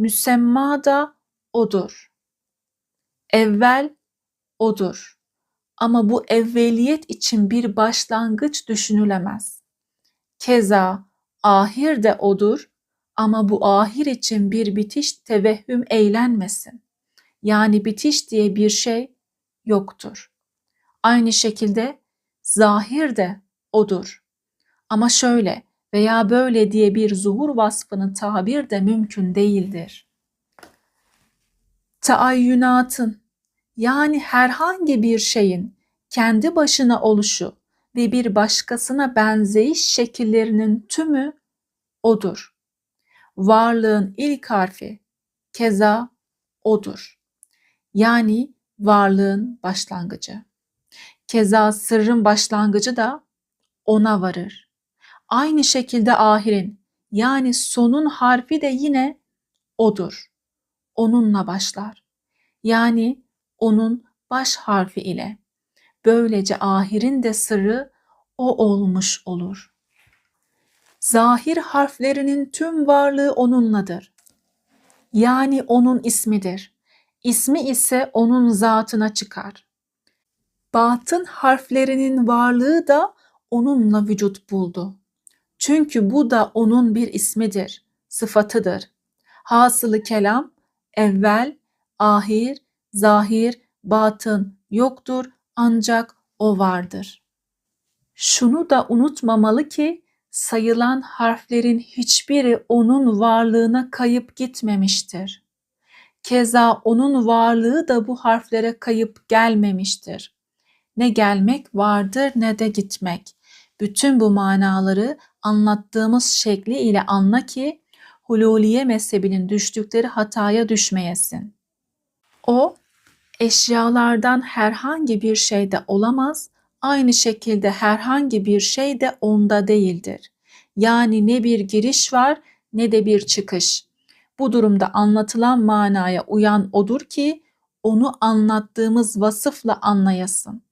müsemma da odur. Evvel odur. Ama bu evveliyet için bir başlangıç düşünülemez. Keza ahir de odur ama bu ahir için bir bitiş tevehhüm eğlenmesin. Yani bitiş diye bir şey yoktur. Aynı şekilde zahir de odur. Ama şöyle veya böyle diye bir zuhur vasfını tabir de mümkün değildir. Taayyünatın yani herhangi bir şeyin kendi başına oluşu ve bir başkasına benzeyiş şekillerinin tümü odur. Varlığın ilk harfi keza odur. Yani varlığın başlangıcı. Keza sırrın başlangıcı da ona varır. Aynı şekilde ahirin yani sonun harfi de yine odur. Onunla başlar. Yani onun baş harfi ile. Böylece ahirin de sırrı o olmuş olur. Zahir harflerinin tüm varlığı onunladır. Yani onun ismidir. İsmi ise onun zatına çıkar. Batın harflerinin varlığı da onunla vücut buldu. Çünkü bu da onun bir ismidir, sıfatıdır. Hasılı kelam, evvel, ahir, zahir, batın yoktur ancak o vardır. Şunu da unutmamalı ki sayılan harflerin hiçbiri onun varlığına kayıp gitmemiştir. Keza onun varlığı da bu harflere kayıp gelmemiştir. Ne gelmek vardır ne de gitmek. Bütün bu manaları anlattığımız şekli ile anla ki Hululiye mezhebinin düştükleri hataya düşmeyesin. O eşyalardan herhangi bir şeyde olamaz, aynı şekilde herhangi bir şey de onda değildir. Yani ne bir giriş var ne de bir çıkış. Bu durumda anlatılan manaya uyan odur ki onu anlattığımız vasıfla anlayasın.